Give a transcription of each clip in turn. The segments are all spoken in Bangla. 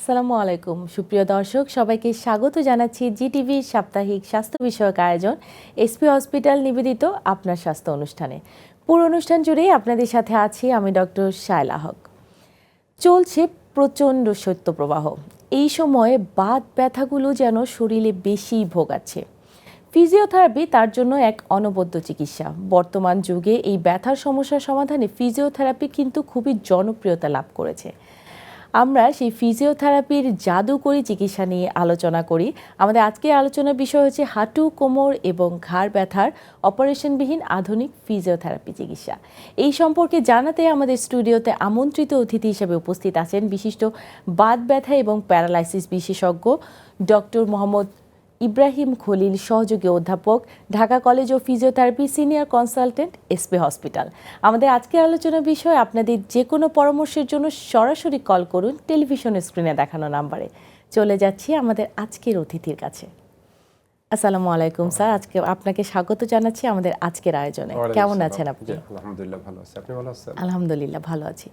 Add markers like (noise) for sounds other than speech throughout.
আসসালামু আলাইকুম। সুপ্রিয় দর্শক, সবাইকে স্বাগত জানাচ্ছি জিটিভির সাপ্তাহিক স্বাস্থ্য বিষয়ক আয়োজন এসপি হসপিটাল নিবেদিত আপনার স্বাস্থ্য অনুষ্ঠানে। পুরো অনুষ্ঠান জুড়েই আপনাদের সাথে আছি আমি ডক্টর শায়লা হক। চলছে প্রচণ্ড শৈত্যপ্রবাহ। এই সময়ে বাত ব্যথাগুলো যেন শরীরে বেশি ভোগাচ্ছে। ফিজিওথেরাপি তার জন্য এক অনবদ্য চিকিৎসা। বর্তমান যুগে এই ব্যথার সমস্যার সমাধানে ফিজিওথেরাপি কিন্তু খুবই জনপ্রিয়তা লাভ করেছে। আমরা সেই ফিজিওথেরাপির জাদুকরী চিকিৎসা নিয়ে আলোচনা করি। আমাদের আজকের আলোচনার বিষয় হচ্ছে হাঁটু, কোমর এবং ঘাড় ব্যথার অপারেশনবিহীন আধুনিক ফিজিওথেরাপি চিকিৎসা। এই সম্পর্কে জানাতে আমাদের স্টুডিওতে আমন্ত্রিত অতিথি হিসেবে উপস্থিত আছেন বিশিষ্ট বাত ব্যথা এবং প্যারালাইসিস বিশেষজ্ঞ ডক্টর মোহাম্মদ ইব্রাহিম খলিল সহযোগী অধ্যাপক ঢাকা কলেজ ও physiotherapy senior consultant SP hospital. আমাদের আজকের আলোচনার বিষয় আপনাদের যে কোনো পরামর্শের জন্য সরাসরি কল করুন টেলিভিশন স্ক্রিনে দেখানো নাম্বারে। চলে যাচ্ছি আমাদের আজকের অতিথির কাছে। আসসালামু আলাইকুম স্যার আজকে আপনাকে স্বাগত জানাচ্ছি আমাদের আজকের আয়োজনে। কেমন আছেন আপনি? আলহামদুলিল্লাহ ভালো আছি। আপনি ভালো আছেন? আলহামদুলিল্লাহ ভালো আছি।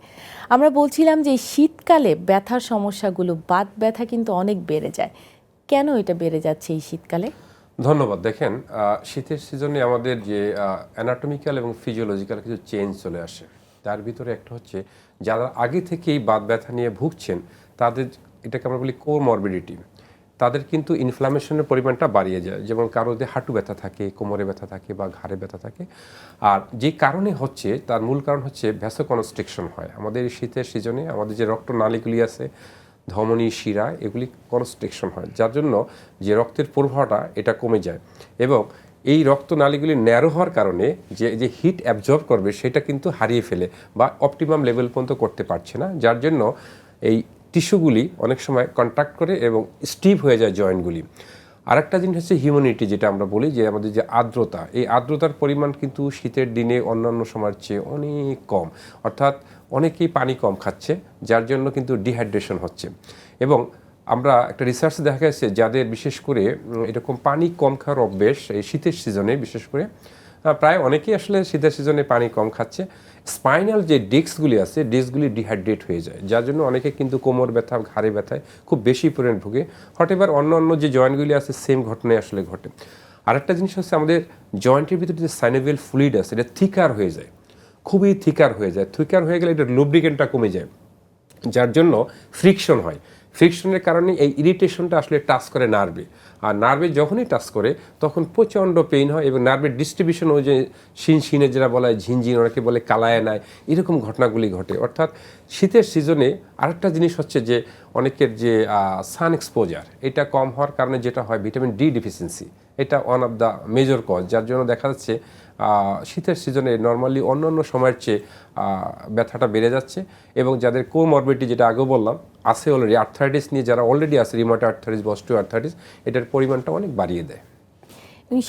আমরা বলছিলাম যে শীতকালে ব্যথার সমস্যাগুলো বাত ব্যথা কিন্তু অনেক বেড়ে যায়। কেন এটা বেড়ে যাচ্ছে এই শীতকালে? ধন্যবাদ। দেখেন শীতের সিজনে আমাদের যে অ্যানাটমিক্যাল এবং ফিজিওলজিক্যাল কিছু চেঞ্জ চলে আসে। তার ভিতরে একটা হচ্ছে, যারা আগে থেকেই বাত ব্যথা নিয়ে ভুগছেন, তাদের এটাকে আমরা বলি কোমরবিডিটি তাদের কিন্তু ইনফ্লামেশনের পরিমাণটা বাড়িয়ে যায়। যেমন কারোতে হাঁটু ব্যথা থাকে, কোমরে ব্যথা থাকে বা ঘাড়ে ব্যথা থাকে। আর যে কারণে হচ্ছে, তার মূল কারণ হচ্ছে ভ্যাসোকনস্ট্রিকশন হয়। আমাদের শীতের সিজনে আমাদের যে রক্তনালীগুলি আছে ধমনী, শিরা এগুলি কনস্ট্রিকশন হয়, যার জন্য যে রক্তের প্রবাহটা এটা কমে যায় এবং এই রক্তনালীগুলি ন্যারো হওয়ার কারণে যে যে হিট অ্যাবজর্ব করবে সেটা কিন্তু হারিয়ে ফেলে বা অপটিমাম লেভেল পর্যন্ত করতে পারছে না, যার জন্য এই টিস্যুগুলি অনেক সময় কন্ট্যাক্ট করে এবং স্টিভ হয়ে যায় জয়েন্টগুলি আরেকটা জিনিস হচ্ছে হিউম্যানিটি যেটা আমরা বলি যে আমাদের যে আর্দ্রতা, এই আর্দ্রতার পরিমাণ কিন্তু শীতের দিনে অন্যান্য সময়ের চেয়ে অনেক কম। অর্থাৎ অনেকেই পানি কম খাচ্ছে, যার জন্য কিন্তু ডিহাইড্রেশন হচ্ছে। এবং আমরা একটা রিসার্চ দেখা গেছে যাদের বিশেষ করে এরকম পানি কম খাওয়ার অভ্যেস, এই শীতের সিজনে বিশেষ করে প্রায় অনেকেই আসলে শীতের সিজনে পানি কম খাচ্ছে। স্পাইনাল যে ডিস্কগুলি আছে ডিস্কগুলি ডিহাইড্রেট হয়ে যায়, যার জন্য অনেকে কিন্তু কোমর ব্যথা, ঘাড়ে ব্যথায় খুব বেশি পরিমাণ ভুগে। হট এবার অন্য অন্য যে জয়েন্টগুলি আছে সেম ঘটনায় আসলে ঘটে। আরেকটা জিনিস হচ্ছে আমাদের জয়েন্টের ভিতরে যে সাইনোভিয়াল ফ্লুইড আছে, এটা থিকার হয়ে যায়। খুবই থিকার হয়ে যায়। থিকার হয়ে গেলে এটা লুব্রিকেন্টটা কমে যায়, যার জন্য ফ্রিকশন হয়। ফ্রিকশনের কারণে এই ইরিটেশনটা আসলে টাচ করে নার্ভে আর নার্ভে যখনই টাচ করে, তখন প্রচণ্ড পেইন হয় এবং নার্ভের ডিস্ট্রিবিউশন ওই যে শিন শিনে যেটা বলা হয় ঝিনঝিন অনেকে বলে, কালায় নেয়, এরকম ঘটনাগুলি ঘটে। অর্থাৎ শীতের সিজনে আরেকটা জিনিস হচ্ছে যে, অনেকের যে সান এক্সপোজার এটা কম হওয়ার কারণে যেটা হয় ভিটামিন ডি ডিফিসিয়েন্সি এটা one of the major cause যার জন্য দেখা যাচ্ছে শীতের সিজনে নর্মালি অন্য অন্য সময়ের চেয়ে ব্যথাটা বেড়ে যাচ্ছে এবং যাদের কোমরবিটি যেটা আগেও বললাম আছে অলরেডি আর্থারাইটিস নিয়ে যারা অলরেডি আছে রিমোট আর্থারিস বস্টু আর্থারিস এটার পরিমাণটা অনেক বাড়িয়ে দেয়।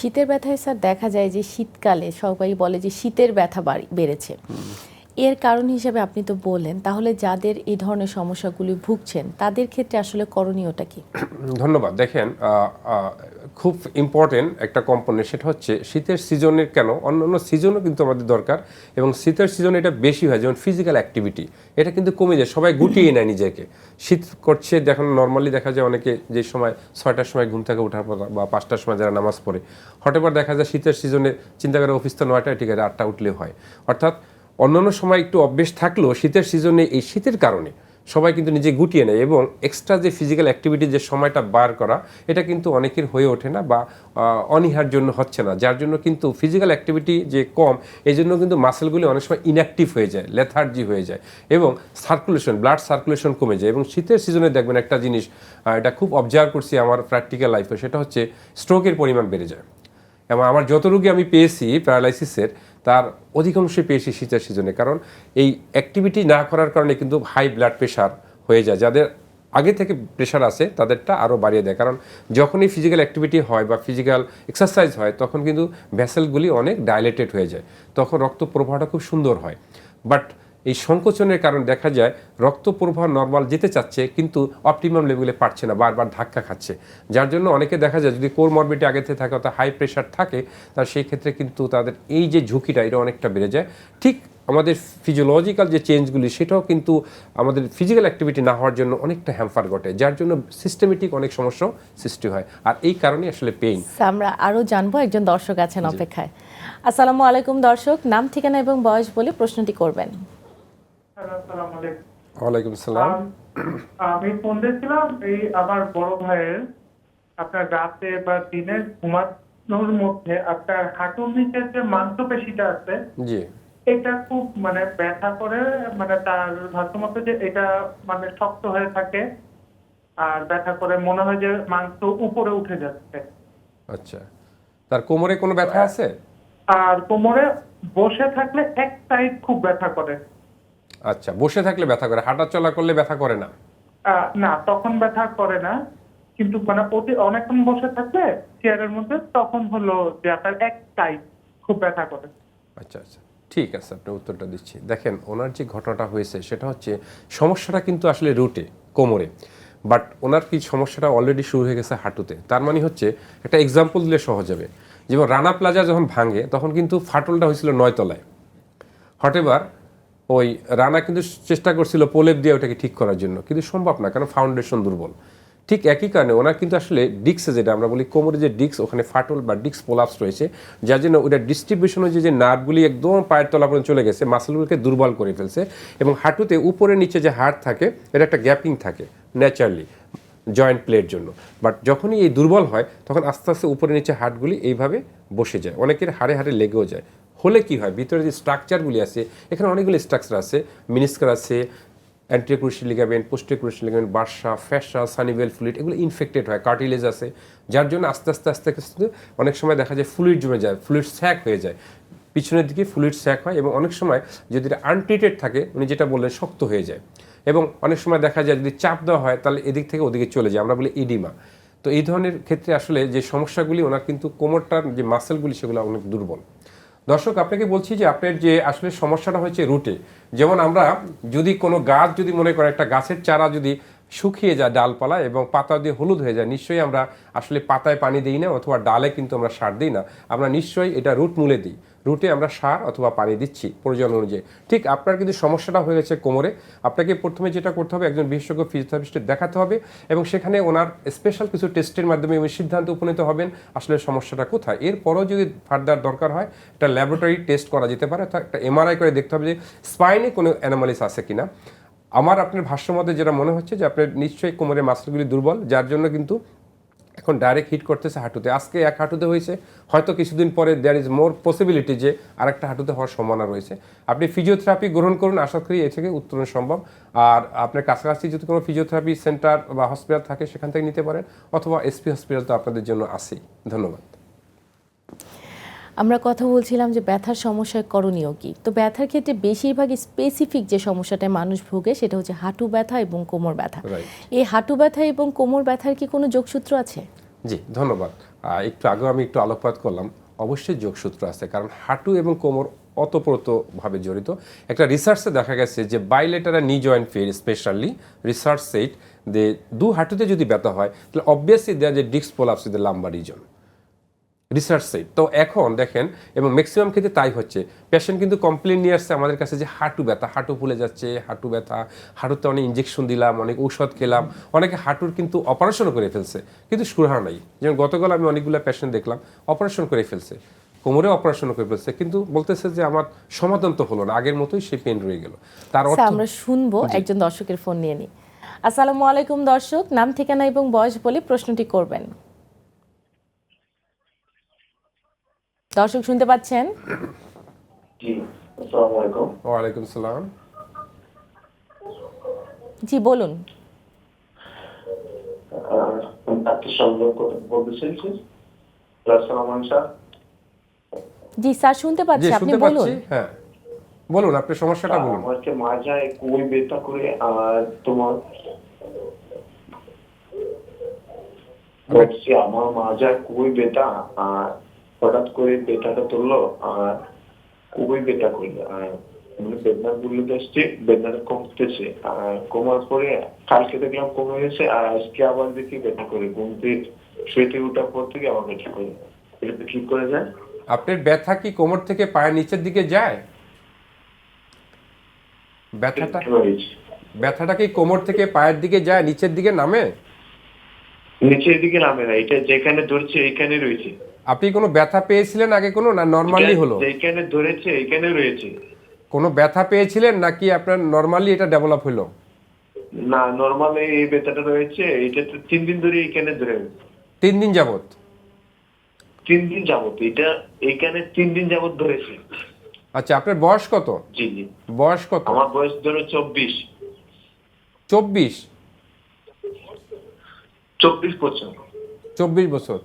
শীতের ব্যথায় স্যার দেখা যায় যে শীতকালে সবাই বলে যে শীতের ব্যথা বেড়েছে। এর কারণ হিসেবে আপনি তো বললেন, তাহলে যাদের এই ধরনের সমস্যাগুলি ভুগছেন, তাদের ক্ষেত্রে আসলে করণীয়টা কি? ধন্যবাদ। দেখেন খুব ইম্পর্টেন্ট একটা কম্পোনেন্ট সেটা হচ্ছে শীতের সিজনের কেন? অন্য অন্য সিজনও কিন্তু আমাদের দরকার এবং শীতের সিজনে এটা বেশি হয়, যেমন ফিজিক্যাল অ্যাক্টিভিটি এটা কিন্তু কমে যায়, সবাই গুটিয়ে নেয় নিজেকে। শীত করছে, দেখুন নর্মালি দেখা যায় অনেকে যে সময় ছয়টার সময় ঘুম থেকে ওঠার পর বা পাঁচটার সময় যারা নামাজ পড়ে, হঠাৎ দেখা যায় শীতের সিজনে চিন্তা করে অফিস তো নয়টায় ঠিক আছে, আটটা উঠলে হয়। অর্থাৎ অন্যান্য সময় একটু অভ্যেস থাকলেও শীতের সিজনে এই শীতের কারণে সবাই কিন্তু নিজে গুটিয়ে নেয় এবং এক্সট্রা যে ফিজিক্যাল অ্যাক্টিভিটি যে সময়টা বার করা, এটা কিন্তু অনেকের হয়ে ওঠে না বা অনীহার জন্য হচ্ছে না। যার জন্য কিন্তু ফিজিক্যাল অ্যাক্টিভিটি যে কম, এই জন্য কিন্তু মাসেলগুলি অনেক সময় ইনঅ্যাক্টিভ হয়ে যায় লেথার্জি হয়ে যায় এবং সার্কুলেশন ব্লাড সার্কুলেশন কমে যায় এবং শীতের সিজনে দেখবেন একটা জিনিস এটা খুব অবজার্ভ করছি আমার প্র্যাকটিক্যাল লাইফে সেটা হচ্ছে স্ট্রোকের পরিমাণ বেড়ে যায়। এবং আমার যত রোগী আমি পেয়েছি প্যারালাইসিসের তার অধিকাংশই পেয়েছি শীতের সিজনে, কারণ এই অ্যাক্টিভিটি না করার কারণে কিন্তু হাই ব্লাড প্রেশার হয়ে যায়। যাদের আগে থেকে প্রেশার আছে, তাদেরটা আরও বাড়িয়ে দেয়। কারণ যখনই ফিজিক্যাল অ্যাক্টিভিটি হয় বা ফিজিক্যাল এক্সারসাইজ হয়, তখন কিন্তু ভ্যাসেলগুলি অনেক ডাইলেটেড হয়ে যায়। তখন রক্ত প্রবাহটা খুব সুন্দর হয়। বাট এই সংকোচনের কারণে দেখা যায় রক্ত প্রবাহ নর্মাল যেতে চাচ্ছে কিন্তু অপটিমাম লেভেলে পারছে না বারবার ধাক্কা খাচ্ছে। যার জন্য অনেকে দেখা যায় যদি কোর মরবিটি আগে থেকে থাকে অর্থাৎ হাই প্রেশার থাকে তার সেই ক্ষেত্রে কিন্তু তাদের এই যে ঝুঁকিটা এটা অনেকটা বেড়ে যায়। ঠিক আমাদের ফিজিওলজিক্যাল যে চেঞ্জগুলি সেটাও কিন্তু আমাদের ফিজিক্যাল অ্যাক্টিভিটি না হওয়ার জন্য অনেকটা হ্যাম্পার ঘটে যার জন্য সিস্টেমেটিক অনেক সমস্যা সৃষ্টি হয়। আর এই কারণে আসলে পেইন আমরা আরও জানব একজন দর্শক আছেন অপেক্ষায়। আসসালামু আলাইকুম দর্শক নাম ঠিকানা এবং বয়স বলে প্রশ্নটি করবেন। ওয়ালাইকুম সালাম আমি ফোন দিয়েছিলাম এই আমার বড় ভাইয়ের আপনার রাতে বা দিনে ঘুমানোর মধ্যে আপনার হাঁটুর নিচে যে মাংসপেশিটা আছে জি। এটা খুব মানে ব্যথা করে মানে তার ভাষ্যমত যে এটা মানে শক্ত হয়ে থাকে আর ব্যথা করে মনে হয় যে মাংস উপরে উঠে যাচ্ছে। আচ্ছা। তার কোমরে কোনো ব্যথা আছে? আর কোমরে বসে থাকলে এক সাইড খুব ব্যথা করে। আচ্ছা বসে থাকলে ব্যথা করে হাঁটা চলা করলে ব্যথা করে না? না তখন ব্যথা করে না কিন্তু মানে অতি অনেকক্ষণ বসে থাকলে চেয়ারের মধ্যে তখন হলো যে আপনার এক সাইড খুব ব্যথা করে। আচ্ছা আচ্ছা ঠিক আছে আপনি উত্তরটা দিচ্ছি। দেখেন ওনার যে ঘটনাটা হয়েছে সেটা হচ্ছে সমস্যাটা কিন্তু আসলে রুটে কোমরে। বাট ওনার কি সমস্যাটা অলরেডি শুরু হয়ে গেছে হাঁটুতে? তার মানে হচ্ছে একটা এক্সাম্পল দিলে সহজ হবে। যেমন রানা প্লাজা যখন ভাঙে তখন কিন্তু ফাটলটা হয়েছিল নয়তলায়। হটেবার ওই রানা কিন্তু চেষ্টা করছিল প্রলেপ দিয়ে ওটাকে ঠিক করার জন্য, কিন্তু সম্ভব না, কারণ ফাউন্ডেশন দুর্বল। ঠিক একই কারণে ওনার কিন্তু আসলে ডিক্সে যেটা আমরা বলি কোমরে যে ডিক্স ওখানে ফাটল বা ডিক্স পোলাপস রয়েছে, যার জন্য ওটা ডিস্ট্রিবিউশন হয়েছে যে নার্ভগুলি একদম পায়ের তলা পর্যন্ত চলে গেছে মাসেলগুলোকে দুর্বল করে ফেলছে এবং হাঁটুতে উপরে নিচে যে হাড় থাকে, এটা একটা গ্যাপিং থাকে ন্যাচারালি জয়েন্ট প্লের জন্য। বাট যখনই এই দুর্বল হয়, তখন আস্তে আস্তে উপরে নিচে হাড়গুলি এইভাবে বসে যায়, অনেকের হাড়ে হাড়ে লেগেও যায়। হলে কি হয়? ভিতরে যে স্ট্রাকচারগুলি আছে, এখানে অনেকগুলি স্ট্রাকচার আছে। মিনিস্কার আছে anterior cruciate ligament posterior cruciate ligament bursa fascia synovial fluid এগুলো ইনফেক্টেড হয় কার্টিলেজ আছে। যার জন্য আস্তে আস্তে আস্তে আস্তে অনেক সময় দেখা যায় ফ্লুইড জমে যায় ফ্লুইড স্যাক হয়ে যায়। পিছনের দিকে ফ্লুইড স্যাক হয় এবং অনেক সময় যদি এটা আনট্রিটেড থাকে, উনি যেটা বললেন, শক্ত হয়ে যায়। এবং অনেক সময় দেখা যায় যদি চাপ দেওয়া হয়, তাহলে এদিক থেকে ওদিকে চলে যায়। আমরা বলি ইডিমা তো এই ধরনের ক্ষেত্রে আসলে যে সমস্যাগুলি, ওনার কিন্তু কোমরটার যে মাসেলগুলি সেগুলো অনেক দুর্বল। দর্শক, আপনাকে বলছি যে আপনার যে আসলে সমস্যাটা হয়েছে রুটে, যেমন আমরা যদি কোনো গাছ যদি মনে করে একটা গাছের চারা যদি শুকিয়ে যায় ডালপালা এবং পাতা দিয়ে হলুদ হয়ে যায়, নিশ্চয়ই আমরা আসলে পাতায় পানি দিই না অথবা ডালে কিন্তু আমরা সার দিই না। আমরা নিশ্চয়ই এটা রুট মূলে দিই। রুটে আমরা সার অথবা পানি দিচ্ছি প্রয়োজন অনুযায়ী। ঠিক আপনার কিন্তু সমস্যাটা হয়ে গেছে কোমরে। আপনাকে প্রথমে যেটা করতে হবে, একজন বিশেষজ্ঞ ফিজিওথেরাপিস্টের দেখাতে হবে এবং সেখানে ওনার স্পেশাল কিছু টেস্টের মাধ্যমে উনি সিদ্ধান্ত উপনীত হবেন আসলে সমস্যাটা কোথায়। এরপরও যদি ফার্দার দরকার হয়, একটা ল্যাবরেটরি টেস্ট করা যেতে পারে, অর্থাৎ একটা এমআরআই করে দেখতে হবে যে স্পাইনে কোনো অ্যানোমালিস আছে কিনা। আমার আপনার ভাষ্য মতে যেটা মনে হচ্ছে যে আপনার নিশ্চয়ই কোমরের মাসলগুলি দুর্বল, যার জন্য কিন্তু এখন ডাইরেক্ট হিট করতেছে হাঁটুতে। আজকে এক হাঁটুতে হয়েছে, হয়তো কিছুদিন পরে দেয়ার ইজ মোর পসিবিলিটি যে আর একটা হাঁটুতে হওয়ার সম্ভাবনা রয়েছে। আপনি ফিজিওথেরাপি গ্রহণ করুন, আশা করি এ থেকে উত্তরণ সম্ভব। আর আপনার কাছাকাছি যদি কোনো ফিজিওথেরাপি সেন্টার বা হসপিটাল থাকে, সেখান থেকে নিতে পারেন, অথবা এসপি হসপিটাল তো আপনাদের জন্য আছেই। ধন্যবাদ। আমরা কথা বলছিলাম যে ব্যথার সমস্যায় করণীয় কি। তো ব্যথার ক্ষেত্রে বেশিরভাগ স্পেসিফিক যে সমস্যাটায় মানুষ ভোগে সেটা হচ্ছে হাঁটু ব্যথা এবং কোমর ব্যথা। এই হাঁটু ব্যথা এবং কোমর ব্যথার কি কোনো যোগসূত্র আছে? জি ধন্যবাদ। একটু আগেও আমি একটু আলোকপাত করলাম। অবশ্যই যোগসূত্র আছে কারণ হাঁটু এবং কোমর অতপ্রতভাবে জড়িত। একটা রিসার্চে দেখা গেছে যে বাইলেটারা নি জয়েন্ট ফের স্পেশালি রিসার্চ সেট যে দু হাঁটুতে যদি ব্যথা হয় তাহলে অবভিয়াসলি দেয়া যে disc prolapse in the lumbar region research set তো এখন দেখেন এবং ম্যাক্সিমাম ক্ষেত্রে তাই হচ্ছে। পেশেন্ট কিন্তু কমপ্লেন নিয়ে আসছে আমাদের কাছে যে হাঁটু ব্যথা হাঁটু ফুলে যাচ্ছে হাঁটু ব্যথা হাঁটুতে অনেক ইঞ্জেকশন দিলাম অনেক ঔষধ খেলাম অনেকে হাঁটুর কিন্তু অপারেশনও করে ফেলছে। কিন্তু সুরাহা নাই। যেমন গতকাল আমি অনেকগুলো পেশেন্ট দেখলাম অপারেশন করে ফেলছে। কোমরে অপারেশন করে ফেলছে। কিন্তু বলতেছে যে আমার সমাধান তো হলো না। আগের মতোই সে পেন রয়ে গেল। তার আচ্ছা, অর্থ আমরা শুনব একজন দর্শকের ফোন নিয়ে নিই আসসালামু আলাইকুম দর্শক। নাম ঠিকানা এবং বয়স বলে প্রশ্নটি করবেন। দর্শক শুনতে পাচ্ছেন? জি ওয়ালাইকুম সালাম। জি বলুন। জি স্যার শুনতে পাচ্ছি। আপনি বলুন। হ্যাঁ। বলুন আপনার সমস্যাটা বলুন। আমাকে মাজায় কই ব্যথা করে আর তোমার বলছি আমার মাজায় কই ব্যথা আর হঠাৎ করে ব্যথাটা তুললো আর খুবই ব্যথা করল। আর মানে বেদনা গুলো আসছে বেদনাটা কমতেছে আর কমার পরে কালকে দেখলাম কমে গেছে আর আজকে আবার দেখি ব্যথা করে। ঘুমতে শুয়েতে ওঠার পর থেকে আবার ব্যথা করে। এটা কি করে যায়? আপনার ব্যথা কি কোমর থেকে পায়ের নিচের দিকে যায়? ব্যথাটা ব্যথাটা কি কোমর থেকে পায়ের দিকে যায় নিচের দিকে নামে? নিচের দিকে নামে না এটা যেখানে ধরছে এইখানে রয়েছে। আপনি কোনো ব্যথা পেয়েছিলেন আগে কোনো না নর্মালি হলো? যেখানে ধরেছে এইখানে রয়েছে। কোনো ব্যথা পেয়েছিলেন নাকি আপনার নর্মালি এটা ডেভেলপ হলো? না নর্মালি এই ব্যথাটা রয়েছে এটা তো তিন দিন ধরে এখানে ধরে তিন দিন যাবত তিন দিন যাবত এটা এইখানে তিন দিন যাবত ধরেছে। আচ্ছা আপনার বয়স কত? জি জি। বয়স কত? আমার বয়স ধরো চব্বিশ। চব্বিশ? চব্বিশ বছর। চব্বিশ বছর।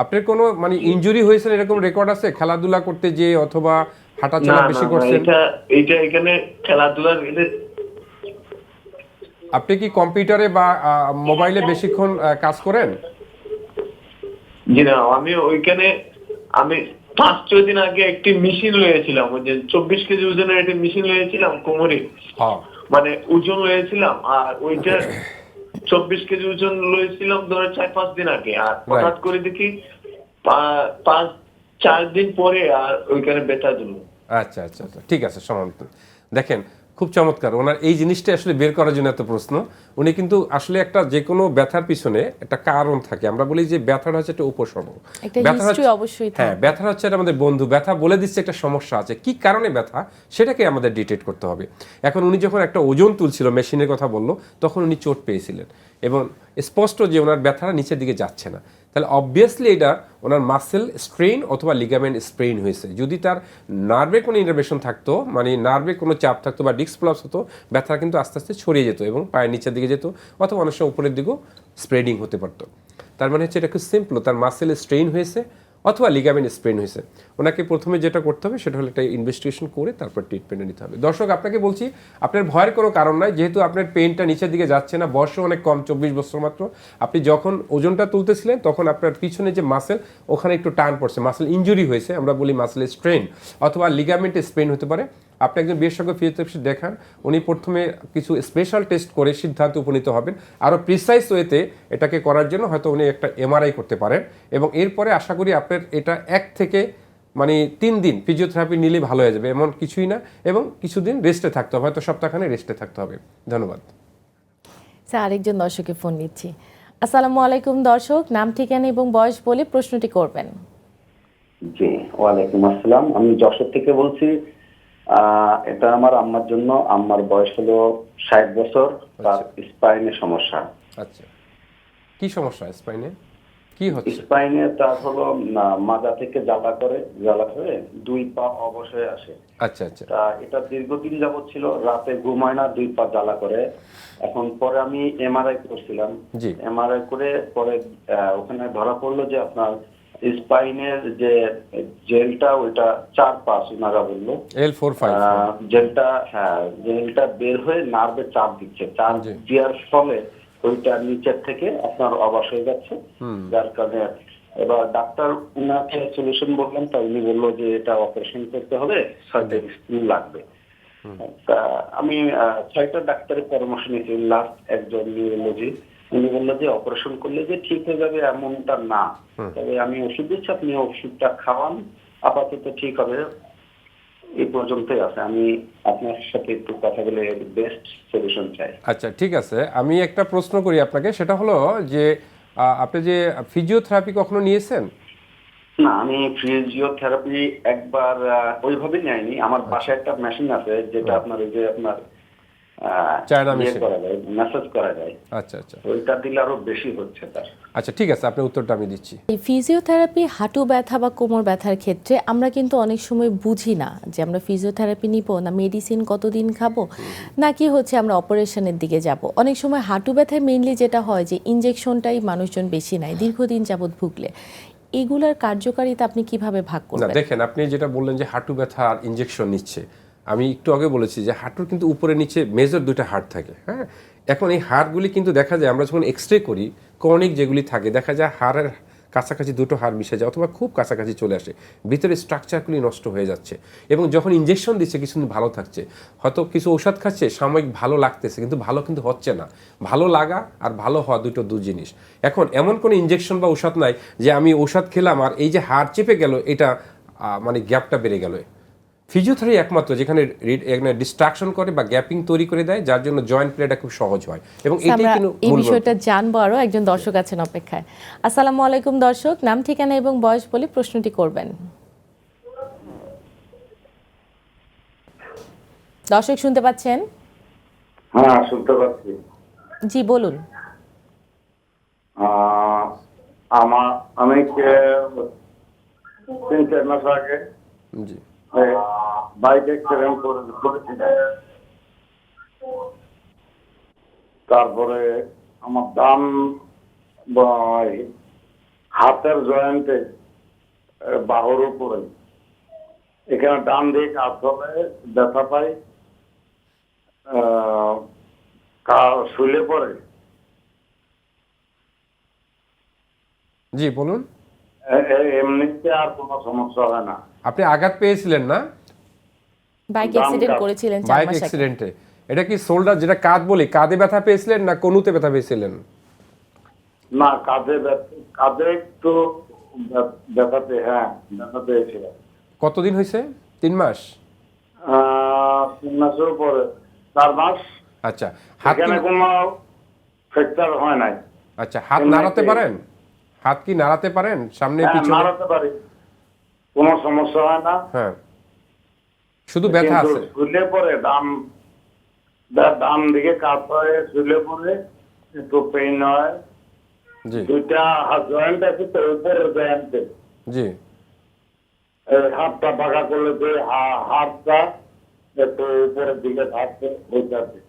আপনার কোনো মানে ইনজুরি হয়েছে এরকম রেকর্ড আছে? খেলাধুলা করতে যে অথবা হাঁটাচলা বেশি করছেন? এটা এটা এখানে খেলাধুলার আপনি কি কম্পিউটারে বা মোবাইলে বেশিক্ষণ কাজ করেন? জি না আমি ওইখানে আমি পাঁচ ছয় দিন আগে একটি মেশিন লয়েছিলাম ওই যে চব্বিশ কেজি ওজনের একটি মেশিন লয়েছিলাম কোমরে। হ্যাঁ। মানে ওজন লয়েছিলাম আর ওইটা (laughs) চব্বিশ কেজি ওজন লইছিলাম ধরে চার পাঁচ দিন আগে। আর হঠাৎ করে দেখি পাঁচ চার দিন পরে আর ওইখানে বেটা দিল আচ্ছা আচ্ছা আচ্ছা। ঠিক আছে সমান্ত দেখেন খুব চমৎকার। ওনার এই জিনিসটা আসলে বের করার জন্য এত প্রশ্ন। উনি কিন্তু আসলে একটা যে কোনো ব্যথার পিছনে একটা কারণ থাকে। আমরা বলি যে ব্যথাটা হচ্ছে একটা উপসর্গ। ব্যথা অবশ্যই হ্যাঁ। ব্যথা হচ্ছে এটা আমাদের বন্ধু। ব্যথা বলে দিচ্ছে একটা সমস্যা আছে। কি কারণে ব্যথা? সেটাকে আমাদের ডিটেক্ট করতে হবে। এখন উনি যখন একটা ওজন তুলছিল মেশিনের কথা বলল তখন উনি চোট পেয়েছিলেন। এবং স্পষ্ট যে ওনার ব্যথাটা নিচের দিকে যাচ্ছে না। তাহলে অবভিয়াসলি এটা ওনার মাসেল স্ট্রেইন অথবা লিগামেন্ট স্ট্রেইন হয়েছে। যদি তার নার্ভে কোনো ইনভারভেশন থাকতো মানে নার্ভে কোনো চাপ থাকতো বা ডিস্ক প্লাস হতো ব্যথা কিন্তু আস্তে আস্তে ছড়িয়ে যেত এবং পায়ের নিচের দিকে যেত অথবা অনেক সময় উপরের দিকেও স্প্রেডিং হতে পারতো। তার মানে হচ্ছে এটা খুব সিম্পল তার মাসেল স্ট্রেইন হয়েছে অথবা লিগামেন্ট স্প্রেন হয়েছে। ওনাকে প্রথমে যেটা করতে হবে, সেটা হলো একটা ইনভেস্টিগেশন করে তারপর ট্রিটমেন্টে নিতে হবে। দর্শক, আপনাকে বলছি, আপনার ভয়ের কোনো কারণ নাই, যেহেতু আপনার পেনটা নিচের দিকে যাচ্ছে না বয়স অনেক কম, চব্বিশ বছর মাত্র। আপনি যখন ওজনটা তুলতেছিলেন, তখন আপনার পিছনে যে মাসেল ওখানে একটু টান পড়ছে। মাসেল ইঞ্জুরি হয়েছে, আমরা বলি মাসেল স্ট্রেন অথবা লিগামেন্টে স্প্রেন হতে পারে। আপনি একজন বিশেষজ্ঞ ফিজিওথেরাপিস্ট দেখান উনি প্রথমে কিছু স্পেশাল টেস্ট করে সিদ্ধান্ত উপনীত হবেন। আরও প্রিসাইজ ওয়েতে এটাকে করার জন্য হয়তো উনি একটা এমআরআই করতে পারেন এবং এরপরে আশা করি আপনার এটা এক থেকে মানে তিন দিন ফিজিওথেরাপি নিলে ভালো হয়ে যাবে এমন কিছুই না এবং কিছুদিন রেস্টে থাকতে হবে হয়তো সপ্তাহখানে রেস্টে থাকতে হবে। ধন্যবাদ। স্যার আরেকজন দর্শকের ফোন নিচ্ছি। আসসালামু আলাইকুম দর্শক নাম ঠিকানা এবং বয়স বলে প্রশ্নটি করবেন। জি ওয়ালাইকুম আসসালাম। আমি যশোর থেকে বলছি এটা আমার আম্মার জন্য। আম্মার বয়স হলো ষাট বছর তার স্পাইনের সমস্যা। আচ্ছা। কি সমস্যা স্পাইনে? কি হচ্ছে? স্পাইনে তার হলো থেকে জ্বালা করে জ্বালা করে দুই পা অবশ্যই আসে। আচ্ছা আচ্ছা। তা এটা দীর্ঘদিন যাবত ছিল রাতে ঘুমায় না দুই পা জ্বালা করে। এখন পরে আমি এমআরআই করছিলাম। এমআরআই করে পরে ওখানে ধরা পড়ল যে আপনার স্পাইনের যে জেলটা ওইটা চার পাঁচ ওনারা বলল এল ফোর ফাইভ জেলটা হ্যাঁ জেলটা বের হয়ে নার্ভে চাপ দিচ্ছে। চাপ দেওয়ার ফলে ওইটা নিচের থেকে আপনার অবাস হয়ে যাচ্ছে। যার কারণে এবার ডাক্তার উনাকে সলিউশন বললাম তা উনি বলল যে এটা অপারেশন করতে হবে ছয়টা স্ক্রিন লাগবে। তা আমি ছয়টা ডাক্তারের পরামর্শ নিয়েছি। লাস্ট একজন নিউরোলজি উনি বলল যে অপারেশন করলে যে ঠিক হয়ে যাবে এমনটা না। তবে আমি ওষুধ দিচ্ছি আপনি ওষুধটা খাওয়ান। আপাতত ঠিক হবে। এই পর্যন্তই আছে। আমি আপনার সাথে একটু কথা বলে বেস্ট সলিউশন চাই। আচ্ছা ঠিক আছে। আমি একটা প্রশ্ন করি আপনাকে। সেটা হলো যে আপনি যে ফিজিওথেরাপি কখনো নিয়েছেন? না আমি ফিজিওথেরাপি একবার ওইভাবে নেয়নি। আমার বাসায় একটা মেশিন আছে যেটা আপনার ওই যে আপনার আচ্ছা আচ্ছা। ওইটা দিলে আরও বেশি হচ্ছে তার। আচ্ছা ঠিক আছে আপনার উত্তরটা আমি দিচ্ছি। এই ফিজিওথেরাপি হাঁটু ব্যথা বা কোমর ব্যথার ক্ষেত্রে আমরা কিন্তু অনেক সময় বুঝি না যে আমরা ফিজিওথেরাপি নিব না মেডিসিন কতদিন খাব নাকি হচ্ছে আমরা অপারেশনের দিকে যাব। অনেক সময় হাঁটু ব্যথায় মেইনলি যেটা হয় যে ইনজেকশনটাই মানুষজন বেশি নেয় দীর্ঘদিন যাবৎ ভুগলে। এগুলার কার্যকারিতা আপনি কীভাবে ভাগ না করবেন? দেখেন আপনি যেটা বললেন যে হাঁটু ব্যথা আর ইঞ্জেকশন নিচ্ছে আমি একটু আগে বলেছি যে হাঁটুর কিন্তু উপরে নিচে মেজর দুইটা হাড় থাকে হ্যাঁ? এখন এই হাড়গুলি কিন্তু দেখা যায়, আমরা যখন এক্স রে করি ক্রনিক যেগুলি থাকে, দেখা যায় হাড়ের কাছাকাছি দুটো হাড় মিশে যায় অথবা খুব কাছাকাছি চলে আসে, ভিতরে স্ট্রাকচারগুলি নষ্ট হয়ে যাচ্ছে এবং যখন ইঞ্জেকশন দিচ্ছে কিছুদিন ভালো থাকছে। হয়তো কিছু ঔষধ খাচ্ছে, সাময়িক ভালো লাগতেছে, কিন্তু ভালো কিন্তু হচ্ছে না। ভালো লাগা আর ভালো হওয়া দুটো দু জিনিস। এখন এমন কোনো ইঞ্জেকশন বা ঔষধ নাই যে আমি ঔষধ খেলাম আর এই যে হাড় চেপে গেল, এটা মানে গ্যাপটা বেড়ে গেল। ফিজিওথেরাপি একমাত্র যেখানে ডিস্ট্রাকশন করে বা গ্যাপিং তৈরি করে দেয় যার জন্য জয়েন্ট প্লেটা খুব সহজ হয়। এবং আচ্ছা, এটাই কিন্তু এই বিষয়টা জানব আরও একজন দর্শক আছেন অপেক্ষায়। আসসালামু আলাইকুম দর্শক নাম ঠিকানা এবং বয়স বলে প্রশ্নটি করবেন। দর্শক শুনতে পাচ্ছেন? হ্যাঁ শুনতে পাচ্ছি। জি বলুন। আহ, আমার আমি কে- তিন চার মাস আগে জি। তারপরে আমার দাম হাতের জয়েন্টে বাহুর উপরে। এখানে ডান দিক আসলে ব্যথা পাই শুলে পড়ে জি, বলুন। এমনিতে আর কোনো সমস্যা হয় না। আপনি আঘাত পেয়েছিলেন না? বাইক অ্যাক্সিডেন্ট করেছিলেন বাইক অ্যাক্সিডেন্টে এটা কি শোল্ডার যেটা কাঁধ বলি কাঁধে ব্যথা পেয়েছিলেন না কনুতে ব্যথা পেয়েছিলেন? না কাঁধে কাঁধে একটু ব্য- ব্যথা পেয়ে হ্যাঁ ব্যথা কতদিন হয়েছে? তিন মাস? আহ, তিন মাসের পরে চার মাস? আচ্ছা হাত কোনো ফ্র্যাকচার হয় নাই। আচ্ছা হাত নাড়াতে পারেন? হাত কি নাড়াতে পারেন? সামনে হ্যাঁ, পিছনে? নাড়াতে পারি। কোনো সমস্যা হয় না। হ্যাঁ। শুধু ব্যথা আছে? শুলে পরে ডা- ডান দিকে কাত হয়ে শুলে পরে একটু পেইন হয়। জি। দুইটা হাত জয়েন্ট আছে তো উপরে জয়েন্টে জি। হাতটা বাঁকা করলে হা- হাতটা একটু উপরের দিকে থাকছে ওইটাতে।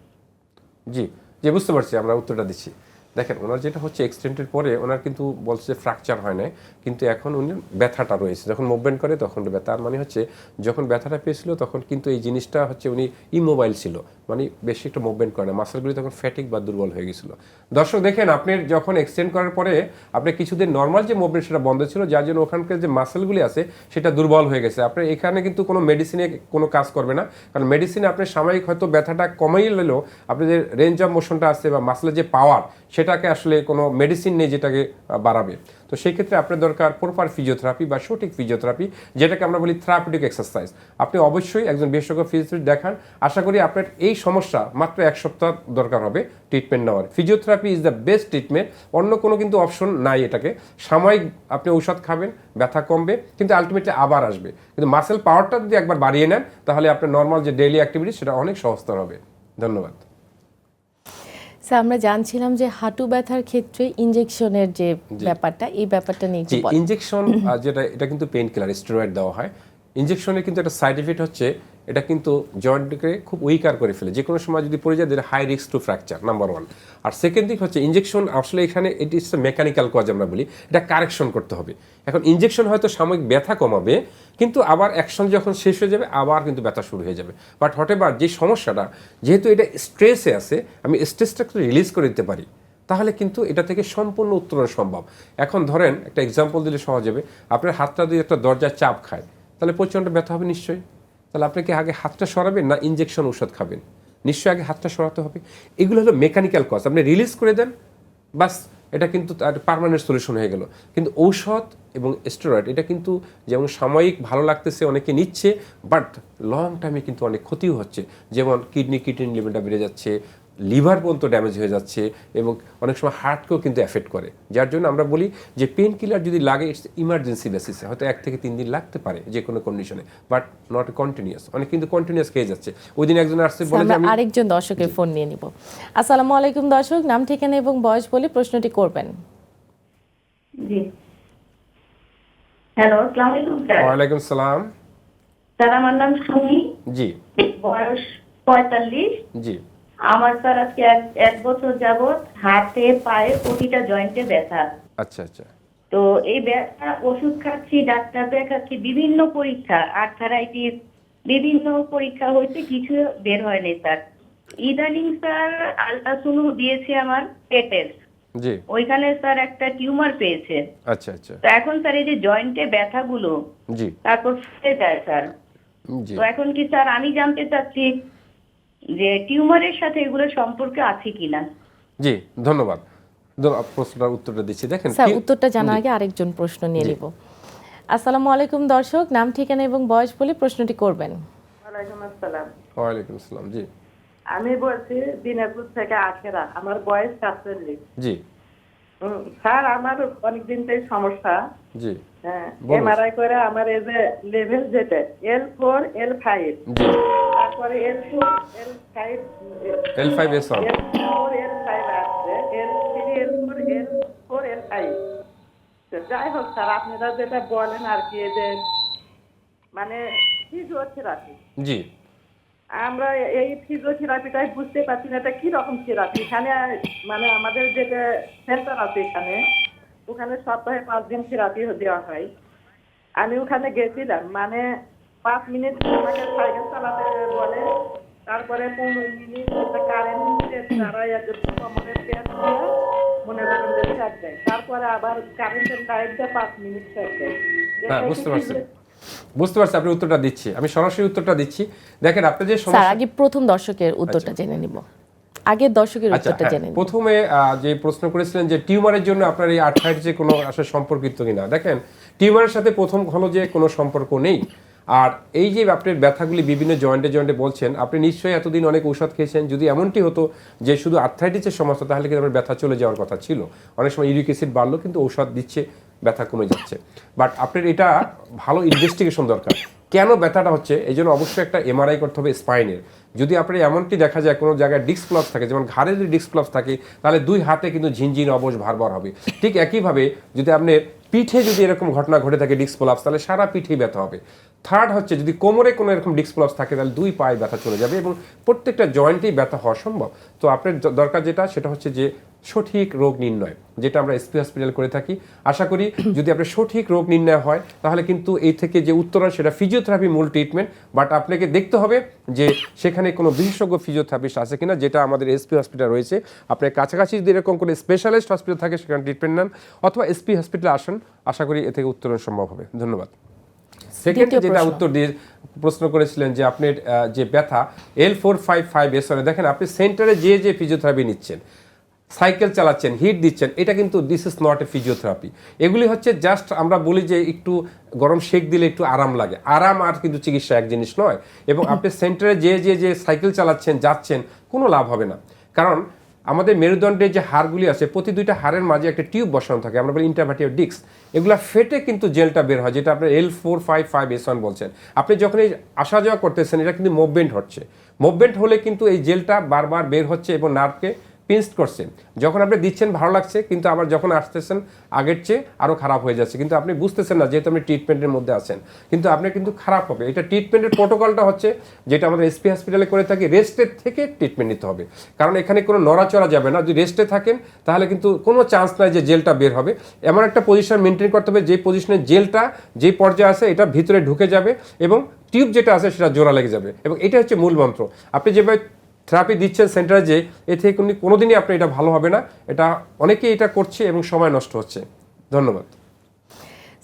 জি জি বুঝতে পারছি আমরা উত্তরটা দিচ্ছি। দেখেন, ওনার যেটা হচ্ছে এক্সটেন্টের পরে ওনার কিন্তু বলছে যে ফ্র্যাকচার হয় নাই, কিন্তু এখন উনি ব্যথাটা রয়েছে। যখন মুভমেন্ট করে তখন ব্যথা, তার মানে হচ্ছে যখন ব্যথাটা পেয়েছিল তখন কিন্তু এই জিনিসটা হচ্ছে উনি ইমোবাইল ছিল। মানে বেশি একটু মুভমেন্ট করে না। মাসেলগুলি তখন ফ্যাটিক বা দুর্বল হয়ে গেছিল দর্শক, দেখেন, আপনি যখন এক্সটেন্ড করার পরে আপনি কিছুদিন নর্মাল যে মুভমেন্ট সেটা বন্ধ ছিল, যার জন্য ওখানকার যে মাসেলগুলি আছে, সেটা দুর্বল হয়ে গেছে। আপনার এখানে কিন্তু কোনো মেডিসিনে কোনো কাজ করবে না। কারণ মেডিসিনে আপনি সাময়িক হয়তো ব্যথাটা কমাই নিলেও আপনি যে রেঞ্জ অফ মোশনটা আছে বা মাসেলের যে পাওয়ার সেটাকে আসলে কোনো মেডিসিন নেই যেটাকে বাড়াবে। তো সেই ক্ষেত্রে আপনার দরকার প্রপার ফিজিওথেরাপি বা সঠিক ফিজিওথেরাপি যেটাকে আমরা বলি থেরাপিউটিক এক্সারসাইজ আপনি অবশ্যই একজন বিশেষজ্ঞ ফিজিওথেরাপি দেখান। আশা করি আপনার এই সমস্যা মাত্র এক সপ্তাহ দরকার হবে ট্রিটমেন্ট নেওয়ার। Physiotherapy is the best treatment অন্য কোনো কিন্তু অপশন নাই এটাকে। সাময়িক আপনি ঔষধ খাবেন, ব্যথা কমবে, কিন্তু আলটিমেটলি আবার আসবে। কিন্তু মাসেল পাওয়ারটা যদি একবার বাড়িয়ে নেন, তাহলে আপনার নর্মাল যে ডেইলি অ্যাক্টিভিটি সেটা অনেক সহজতর হবে। ধন্যবাদ। স্যার আমরা জানছিলাম যে হাঁটু ব্যথার ক্ষেত্রে ইনজেকশনের যে ব্যাপারটা এই ব্যাপারটা নিয়ে একটু। ইনজেকশন যেটা এটা কিন্তু পেইন কিলার স্টেরয়েড দেওয়া হয়। ইনজেকশনের কিন্তু একটা সাইড এফেক্ট হচ্ছে এটা কিন্তু জয়েন্টকে খুব উইকার করে ফেলে। যে কোনো সময় যদি পড়ে যায় high risk to fracture number one R second দিক হচ্ছে ইনজেকশন আসলে এখানে এটি মেকানিক্যাল কজ আমরা বলি এটা কারেকশন করতে হবে। এখন ইনজেকশন হয়তো সাময়িক ব্যথা কমাবে কিন্তু আবার অ্যাকশন যখন শেষ হয়ে যাবে, আবার কিন্তু ব্যথা শুরু হয়ে যাবে। বাট হটেবার যে সমস্যাটা, যেহেতু এটা স্ট্রেসে আছে, আমি স্ট্রেসটাকে রিলিজ করে দিতে পারি, তাহলে কিন্তু এটা থেকে সম্পূর্ণ উত্তরণ সম্ভব। এখন ধরেন, একটা এক্সাম্পল দিলে সহজ হবে, আপনার হাতটা যদি একটা দরজার চাপ খায়, তাহলে প্রচণ্ড ব্যথা হবে নিশ্চয়ই। তাহলে আপনি কি আগে হাতটা সরাবেন না ইঞ্জেকশন ওষুধ খাবেন? নিশ্চয়ই আগে হাতটা সরাতে হবে। এগুলো হলো মেকানিক্যাল কজ আপনি রিলিজ করে দেন বাস এটা কিন্তু পারমানেন্ট সলিউশন হয়ে গেল। কিন্তু ঔষধ এবং স্টেরয়েড এটা কিন্তু যেমন সাময়িক ভালো লাগতেছে, অনেকে নিচ্ছে বাট লং টাইমে কিন্তু অনেক ক্ষতিও হচ্ছে। যেমন কিডনি কিডনি লিমিটটা বেড়ে যাচ্ছে লিভার পর্যন্ত ড্যামেজ হয়ে যাচ্ছে এবং অনেক সময় হার্টকেও কিন্তু এফেক্ট করে। যার জন্য আমরা বলি যে পেন কিলার যদি লাগে ইটস ইমার্জেন্সি বেসিসে হয়তো এক থেকে তিন দিন লাগতে পারে যে কোনো কন্ডিশনে বাট নট কন্টিনিউয়াস অনেক কিন্তু কন্টিনিউয়াস খেয়ে যাচ্ছে। ওই দিন একজন আসছে বলে আমি আরেকজন দর্শকের ফোন নিয়ে নিব। আসসালামু আলাইকুম দর্শক নাম ঠিকানা এবং বয়স বলে প্রশ্নটি করবেন। জি। হ্যালো আসসালামু আলাইকুম। স্যার ওয়ালাইকুম সালাম। স্যার আমার নাম সুমি। জি। বয়স পঁয়তাল্লিশ। জি। আমার স্যার আজকে এক বছর যাবত হাতে পায়ে প্রতিটা জয়েন্টে ব্যথা। আচ্ছা আচ্ছা। তো এই ব্যথা ওষুধ খাচ্ছি ডাক্তার দেখাচ্ছি বিভিন্ন পরীক্ষা আর্থারাইটিস বিভিন্ন পরীক্ষা হয়েছে কিছু বের হয়নি স্যার। ইদানিং স্যার আলট্রাসোনো দিয়েছে আমার পেটের। জি। ওইখানে স্যার একটা টিউমার পেয়েছে। আচ্ছা আচ্চা তো এখন স্যার এই যে জয়েন্টে ব্যথাগুলো জি। তারপর ফুলে যায় স্যার। জি। তো এখন কি স্যার আমি জানতে চাচ্ছি যে টিউমারের সাথে এগুলো সম্পর্ক আছে কিনা। জি ধন্যবাদ। প্রশ্নটার উত্তরটা দিচ্ছি। দেখেন স্যার উত্তরটা জানার আগে আরেকজন প্রশ্ন নিয়ে নিব। আসসালামু আলাইকুম দর্শক নাম ঠিকানা এবং বয়স বলে প্রশ্নটি করবেন। ওয়ালাইকুম আসসালাম। ওয়ালাইকুম আসসালাম জি। আমি বলছি দিনাজপুর থেকে আখেরা আমার বয়স সাতচল্লিশ। জি। হুম, স্যার আমার অনেকদিন থেকে সমস্যা। জি। হ্যাঁ। এমআরআই করে আমার এই যে লেভেল যেটা এল ফোর এল ফাইভ তারপরে L four L five L five S one L four L five আসছে L three L four L four L five যাই হোক স্যার আপনারা যেটা বলেন আর কি যে মানে ফিজিওথেরাপি জি। আমরা এই ফিজিওথেরাপিটাই বুঝতে পারছি না এটা কি রকম থেরাপি এখানে মানে আমাদের যেটা সেন্টার আছে এখানে ওখানে সপ্তাহে পাঁচ দিন থেরাপি দেওয়া হয়। আমি ওখানে গেছিলাম মানে পাঁচ মিনিট আমাকে সাইকেল চালাতে বলে তারপরে পনেরো মিনিট কারেন্টের দ্বারা একজন কোমরের পেট দিয়ে মনে করেন যে চাপ দেয়। তারপরে আবার কারেন্টের লাইট দিয়ে পাঁচ মিনিট চাপ দেয়। হ্যাঁ বুঝতে পারছি। বুঝতে পারছি আপনি উত্তরটা দিচ্ছি। আমি সরাসরি উত্তরটা দিচ্ছি। দেখেন আপনি যে স্যার আগে প্রথম দর্শকের উত্তরটা জেনে নিব। আগের দর্শকের আচ্ছা উত্তরটা হ্যাঁ, জেনে নিব। প্রথমে আহ, যে প্রশ্ন করেছিলেন যে টিউমারের জন্য আপনার এই আর্থাইটিসে কোনো আসলে সম্পর্কিত কিনা। দেখেন টিউমারের সাথে প্রথম হলো যে কোনো সম্পর্ক নেই। আর এই যে আপনার ব্যথাগুলি বিভিন্ন জয়েন্টে জয়েন্টে বলছেন, আপনি নিশ্চয়ই এতদিন অনেক ঔষধ খেয়েছেন। যদি এমনটি হতো যে শুধু আর্থাইটিসের সমস্যা, তাহলে কিন্তু আপনার ব্যথা চলে যাওয়ার কথা ছিল। অনেক সময় ইউরিক অ্যাসিড বাড়লো, কিন্তু ঔষধ দিচ্ছে, ব্যথা কমে যাচ্ছে। বাট আপনার এটা ভালো ইনভেস্টিগেশন দরকার। কেন ব্যথাটা হচ্ছে? এই জন্য অবশ্যই একটা এমআরআই করতে হবে স্পাইনের যদি আপনার এমনটি দেখা যায়, কোনো জায়গায় ডিস্ক প্লাস থাকে, যেমন ঘাড়ে যদি ডিস্ক প্লাস থাকে, তাহলে দুই হাতে কিন্তু ঝিনঝিন অবশ ভারবার হবে ঠিক একইভাবে যদি আপনার পিঠে যদি এরকম ঘটনা ঘটে থাকে ডিস্ক প্লাপস তাহলে সারা পিঠেই ব্যথা হবে। থার্ড হচ্ছে যদি কোমরে কোনো এরকম ডিস্ক প্লাপস থাকে, তাহলে দুই পায়ে ব্যথা চলে যাবে এবং প্রত্যেকটা জয়েন্টেই ব্যথা হওয়া সম্ভব। তো আপনার দরকার যেটা, সেটা হচ্ছে যে সঠিক রোগ নির্ণয় যেটা আমরা এসপি হসপিটাল করে থাকি। আশা করি যদি আপনার সঠিক রোগ নির্ণয় হয় তাহলে কিন্তু এই থেকে যে উত্তরণ সেটা ফিজিওথেরাপি মূল ট্রিটমেন্ট বাট আপনাকে দেখতে হবে যে সেখানে কোনো বিশেষজ্ঞ ফিজিওথেরাপিস্ট আছে কিনা যেটা আমাদের এসপি হসপিটাল রয়েছে। আপনার কাছাকাছি যদি এরকম কোনো স্পেশালিস্ট হসপিটাল থাকে সেখানে ট্রিটমেন্ট নেন অথবা এসপি হসপিটালে আসুন আশা করি এ থেকে উত্তরণ সম্ভব হবে। ধন্যবাদ। সেকেন্ড যেটা উত্তর দিয়ে প্রশ্ন করেছিলেন যে আপনি যে ব্যথা L four five five S দেখেন আপনি সেন্টারে যে যে ফিজিওথেরাপি নিচ্ছেন সাইকেল চালাচ্ছেন, হিট দিচ্ছেন, এটা কিন্তু this is not a physiotherapy এগুলি হচ্ছে জাস্ট আমরা বলি যে একটু গরম শেক দিলে একটু আরাম লাগে। আরাম আর কিন্তু চিকিৎসা এক জিনিস নয়। এবং আপনি সেন্টারে যে যে যে সাইকেল চালাচ্ছেন, যাচ্ছেন, কোনো লাভ হবে না। কারণ আমাদের মেরুদণ্ডের যে হাড়গুলি আছে, প্রতি দুইটা হাড়ের মাঝে একটা টিউব বসানো থাকে, আমরা বলি ইন্টারভাটিভ ডিস্ক এগুলো ফেটে কিন্তু জেলটা বের হয়, যেটা আপনার L four five five S one বলছেন। আপনি যখন এই আসা যাওয়া করতেছেন, এটা কিন্তু মুভমেন্ট হচ্ছে। মুভমেন্ট হলে কিন্তু এই জেলটা বারবার বের হচ্ছে এবং নার্ভকে পিন্স করছে যখন আপনি দিচ্ছেন ভালো লাগছে, কিন্তু আবার যখন আসতেছেন, আগের চেয়ে আরও খারাপ হয়ে যাচ্ছে। কিন্তু আপনি বুঝতেছেন না, যেহেতু আপনি ট্রিটমেন্টের মধ্যে আছেন। কিন্তু আপনার কিন্তু খারাপ হবে। এটা ট্রিটমেন্টের প্রোটোকলটা হচ্ছে, যেটা আমাদের এসপি হসপিটালে করে থাকি রেস্টের থেকে ট্রিটমেন্ট নিতে হবে। কারণ এখানে কোনো নড়াচড়া যাবে না। যদি রেস্টে থাকেন, তাহলে কিন্তু কোনো চান্স নাই যে জেলটা বের হবে। এমন একটা পজিশন মেনটেন করতে হবে, যে পজিশনে জেলটা যে পর্যায়ে আছে, এটা ভিতরে ঢুকে যাবে এবং টিউব যেটা আছে, সেটা জোড়া লেগে যাবে। এবং এটা হচ্ছে মূল মন্ত্র। আপনি যেভাবে থেরাপি দিচ্ছেন সেন্টারে যে এ থেকে কোনো দিনই আপনার এটা ভালো হবে না। এটা অনেকেই এটা করছে এবং সময় নষ্ট হচ্ছে। ধন্যবাদ।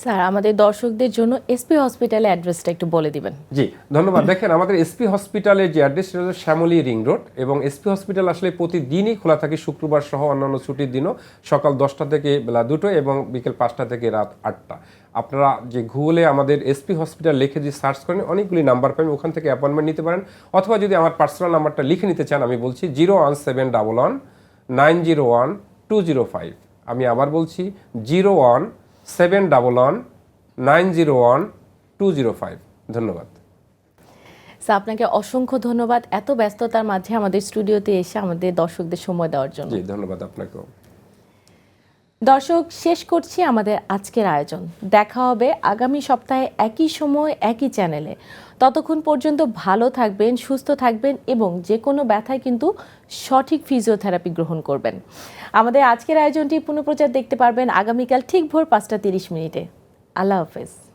স্যার আমাদের দর্শকদের জন্য এসপি হসপিটালে অ্যাড্রেসটা একটু বলে দিবেন। জি ধন্যবাদ। দেখেন আমাদের এসপি হসপিটালের যে অ্যাড্রেস সেটা হলো শ্যামলী রিং রোড এবং এসপি হসপিটাল আসলে প্রতিদিনই খোলা থাকে শুক্রবার সহ অন্যান্য ছুটির দিনও সকাল দশটা থেকে বেলা দুটো এবং বিকেল পাঁচটা থেকে রাত আটটা। আপনারা যে গুগলে আমাদের এসপি হসপিটাল লিখে যদি সার্চ করেন অনেকগুলি নাম্বার পাবেন ওখান থেকে অ্যাপয়েন্টমেন্ট নিতে পারেন। অথবা যদি আমার পার্সোনাল নাম্বারটা লিখে নিতে চান আমি বলছি zero one seven double one nine zero one two zero five আমি আবার বলছি zero one seven double one nine zero one two zero five ধন্যবাদ। স্যার আপনাকে অসংখ্য ধন্যবাদ এত ব্যস্ততার মাঝে আমাদের স্টুডিওতে এসে আমাদের দর্শকদের সময় দেওয়ার জন্য। ধন্যবাদ আপনাকেও। দর্শক, শেষ করছি আমাদের আজকের আয়োজন। দেখা হবে আগামী সপ্তাহে একই সময়, একই চ্যানেলে। ততক্ষণ পর্যন্ত ভালো থাকবেন, সুস্থ থাকবেন এবং যে কোনো ব্যথায় কিন্তু সঠিক ফিজিওথেরাপি গ্রহণ করবেন। আমাদের আজকের আয়োজনটি পুনঃপ্রচার দেখতে পারবেন আগামীকাল ঠিক ভোর পাঁচটা তিরিশ মিনিটে। আল্লাহ হাফেজ।